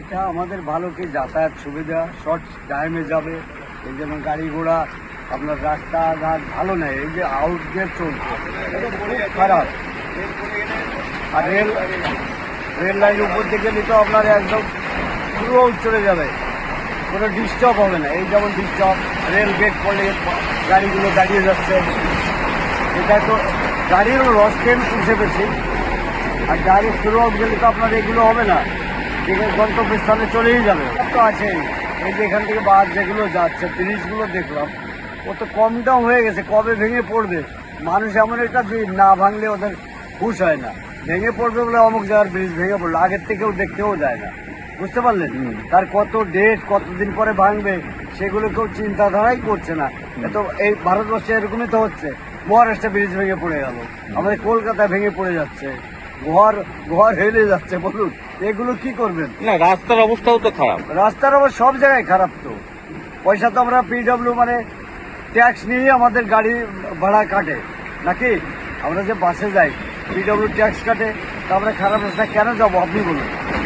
এটা আমাদের ভালো কি যাতায়াত সুবিধা শর্ট টাইমে যাবে, এই জন্য গাড়ি ঘোড়া আপনার রাস্তাঘাট ভালো নেই, এই যে আউট গেট চলছে, খারাপ। আর রেল রেল লাইন উপর গেলে তো আপনার একদম পুরো চলে যাবে, কোনো ডিস্টার্ব হবে না, এই যেমন ডিস্টার্ব রেল গেট পড়লে গাড়িগুলো দাঁড়িয়ে যাচ্ছে। এটা তো গাড়িরও লস ট্রেন বেশি আর গাড়ি শুরু গেলে তো আপনার এগুলো হবে না। আছে গন্তব্যস্থানে চলেই যাবে। তো আছেই। এই যে এখান থেকে বাস যেগুলো যাচ্ছে ব্রিজগুলো দেখলাম ও তো কম দাম হয়ে গেছে কবে ভেঙে পড়বে? মানুষ এমন একটা না ভাঙলে ওদের হুশ হয় না। ভেঙে পড়বে বলে অমুক জায়গার ব্রিজ ভেঙে পড়ল আগের থেকেও দেখতেও যায় না। বুঝতে পারলেন? তার কত ডেট কতদিন পরে ভাঙবে সেগুলো কেউ চিন্তাধারাই করছে না। এত এই ভারতবর্ষে এরকমই তো হচ্ছে। মহারাষ্ট্রে ব্রিজ ভেঙে পড়ে গেল। আমাদের কলকাতায় ভেঙে পড়ে যাচ্ছে। ঘর ঘর হেলে যাচ্ছে বলুন। এগুলো কি করবেন? না রাস্তার অবস্থাও তো খারাপ। রাস্তার অবস্থা সব জায়গায় খারাপ তো। পয়সা তো আমরা পিডব্লিউ মানে ট্যাক্স নিয়ে আমাদের গাড়ি ভাড়া কাটে। নাকি? আমরা যে বাসে যাই পিডব্লিউ ট্যাক্স কাটে তা আমরা খারাপ রাস্তায় কেন যাব? আপনি বলুন।